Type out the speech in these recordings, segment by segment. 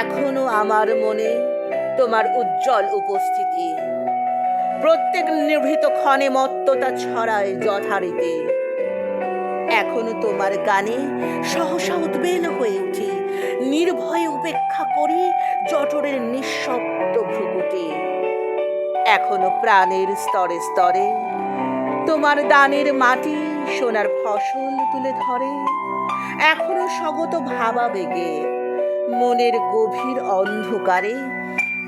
এখনও আমার মনে তোমার উজ্জ্বল উপস্থিতি। প্রত্যেক নিভৃত ক্ষণে মত্ততা ছড়ায় যথারীতি। এখনও তোমার গানে সহসা উদ্বেল হয়ে উঠি, নির্ভয়ে উপেক্ষা করি জঠরের নিঃশব্দ এখনও প্রাণের স্তরে স্তরে। তোমার দানের মাটি সোনার ফসল তুলে ধরে। এখনও স্বগত ভাবাবেগে, মনের গভীর অন্ধকারে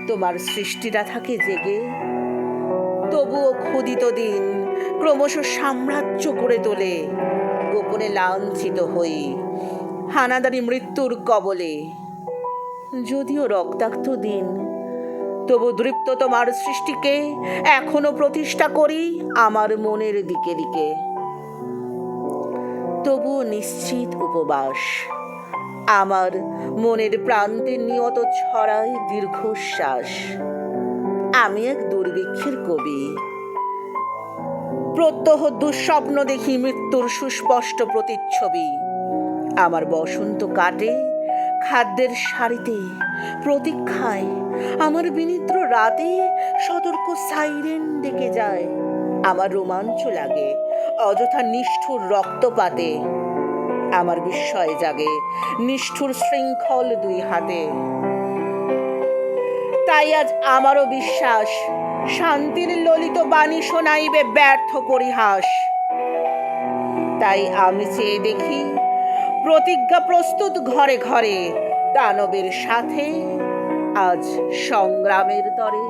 তোমার সৃষ্টিটা থাকে জেগে। তবুও ক্ষুদিত দিন ক্রমশ সাম্রাজ্য করে তোলে, গোপনে লাঞ্ছিত হই হানাদারি মৃত্যুর কবলে। যদিও রক্তাক্ত দিন তবু দৃপ্ত তোমার সৃষ্টিকে এখনও প্রতিষ্ঠা করি আমার মনের দিকে দিকে। তবুও নিশ্চিত উপবাস। আমার মনের প্রান্তে নিয়ত ছড়ায় দীর্ঘশ্বাস। আমি এক দুর্ভিক্ষের কবি। প্রত্যহ দুঃস্বপ্ন দেখি মৃত্যুর সুস্পষ্ট প্রতিচ্ছবি। আমার বসন্ত কাটে খাদ্যের সারিতে প্রতীক্ষায়। আমার বিনিদ্র রাতে সতর্ক সাইরেন ডেকে যায়। আমার রোমাঞ্চ লাগে, অযথা নিষ্ঠুর রক্তপাতে। আমার বিস্ময় জাগে, নিষ্ঠুর শৃঙ্খল দুই হাতে। তাই আজ আমারও বিশ্বাস, শান্তির ললিত বাণী শোনাইবে ব্যর্থ পরিহাস। তাই আমি চেয়ে দেখি প্রতিজ্ঞা প্রস্তুত ঘরে ঘরে। দানবের সাথে আজ সংগ্রামের তরে